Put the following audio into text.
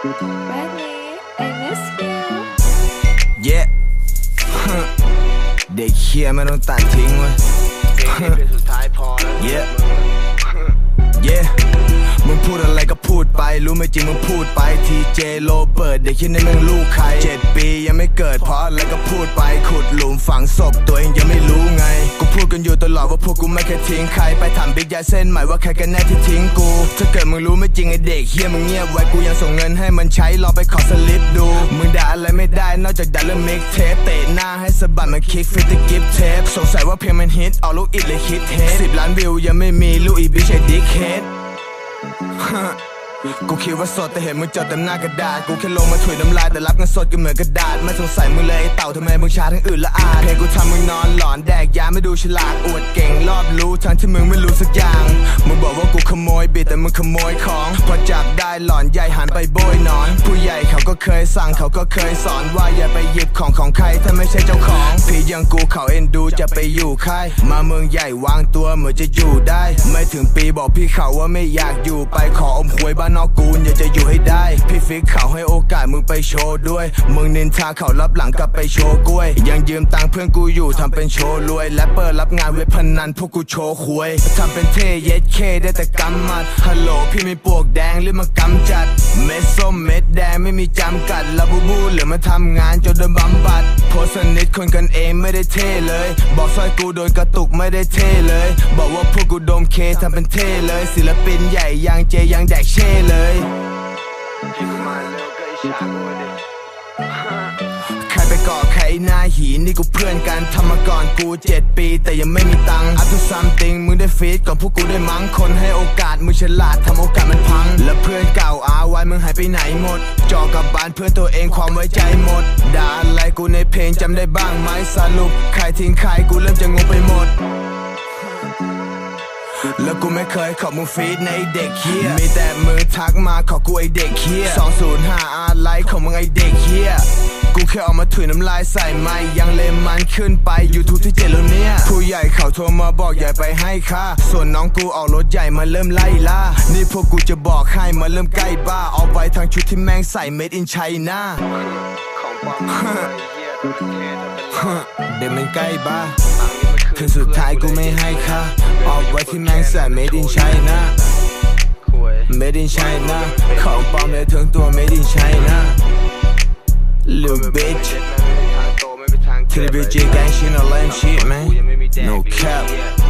เย้เด็กเคียไม่ต้องตัดทิ้งเว้ยเป็นสุดท้ายพอ รู้ไหมจริงมึงพูดไปทีเจโรเบิร์ตเด็กคิดในมึงลูกใครเจ็ดปียังไม่เกิดเพราะอะไรก็พูดไปขุดหลุมฝังศพตัวเองยังไม่รู้ไง กูพูดกันอยู่ตลอดว่าพวกกูไม่เคยทิ้งใครไปถามบิ๊กยาเส้นใหม่ว่าใครกันแน่ที่ทิ้งกู ถ้าเกิดมึงรู้ไม่จริงไอเด็กเฮียมึงเงียบไว้กูยังส่งเงินให้มันใช้ลองไปขอสลิปดู มึงด่าอะไรไม่ได้นอกจากด่าเรื่องมิกเทปเตะหน้าให้สะบัดมันคิกฟิตกิฟเทปสงสัยว่าเพลงมันฮิตเอาลูกอิดเลยฮิตเฮดสิบล้านวิวยังไม่มีลูกอีบิชไอดิกเฮด กูคิดว่าสดแต่เห็นมึงจดเต็มหน้ากระดาษ กูแค่ลงมาถุยน้ำลายแต่รับเงินสดก็เหมือนกระดาษ ไม่สงสัยมึงเลยไอ้เต่าทำไมมึงช้าทั้งอื่นละอาเพลงกูทำมึงนอนหลอนแดกยาไม่ดูฉลาดอวดเก่งรอบรู้ทั้งที่มึงไม่รู้สักอย่าง มึงบอกว่ากูขโมยบิดแต่มึงขโมยของพอจับได้หลอนใหญ่หันไปโบยนอน ผู้ใหญ่เขาก็เคยสั่งเขาก็เคยสอนว่าอย่าไปหยิบของของใครถ้าไม่ใช่เจ้าของพี่ยังกูเขาเอ็นดูจะไปอยู่ค่ายมาเมืองใหญ่วางตัวเหมือนจะอยู่ได้ ไม่ถึงปีบอกพี่เขาว่าไม่อยากอยู่ไปขออมหวยบ้านนอกกูอยากจะอยู่ให้ได้ พี่ฟิกเขาให้โอกาสมึงไปโชว์ด้วย มึงนินทาเขารับหลังกลับไปโชว์กล้วย ยังยืมตังค์เพื่อนกูอยู่ทำเป็นโชว์รวย และเปิดรับงานเว็บพนันพวกกูโชว์หวยทำเป็นเทเย็ดเคได้แต่กำมัดฮัลโหลพี่มีปวกแดงหรือมากำจัด เม็ดส้มเม็ดแดงไม่มีจำกัดลาบูบูหรือมาทำงานจนโดนบำบัด นิทคนกันเองไม่ได้เท่เลย บอกซอยกูโดนกระตุกไม่ได้เท่เลย บอกว่าพวกกูดมเคทำเป็นเท่เลย ศิลปินใหญ่ยังเจยังแดกเช่เลย กูมาเร็วก็อิจฉากูดิใครไปก่อใครหน้าหีนี่กูเพื่อนกันทำมาก่อนกูเจ็ดปี แต่ยังไม่มีตังค์อัพทุซัมติงมึงได้ฟีดก่อนพวกกูได้มั้งคนให้โอกาสมึงฉลาดทำโอกาสมันพัง แล้วเพื่อนเก่าอาไว้มึงหายไปไหนหมด จอกับบานเพื่อนตัวเองความไว้ใจหมดด่าอะไรกูในเพลงจำได้บ้างไหมสรุปใครทิ้งใครกูเริ่มจะงงไปหมดแล้วกูไม่เคยขอบมึงฟีดในเด็กเฮียมีแต่มือทักมาขอกูไอเด็กเฮีย205อาไลค์ของมึงไอเด็กเฮีย กูแค่เอามาถุยน้ำลายใส่ไม่ยังเลมมันขึ้นไป YouTube ที่เจ็ดแล้วเนี่ยผู้ใหญ่เขาโทรมาบอกอย่ไปให้ค่าส่วนน้องกูออกรถใหญ่มาเริ่มไล่ล่านี่พวกกูจะบอกให้มาเริ่มใกล้บ้าเอาไว้ทางชุดที่แม่งใส่ made in China ของปลอมมาเลยเหี้ยตัวเท่ทำเดี๋ยวมันใกล้บ้าตังค์ยังไม่คืถึงสุดท้ายกูไม่ให้ค่าเอาไว้ที่แม่งใส่ made in China Made in China ของปลอมเลยถึงตัว Made in China Little bitch. To the bitch, gang, she no lame shit, man. No cap.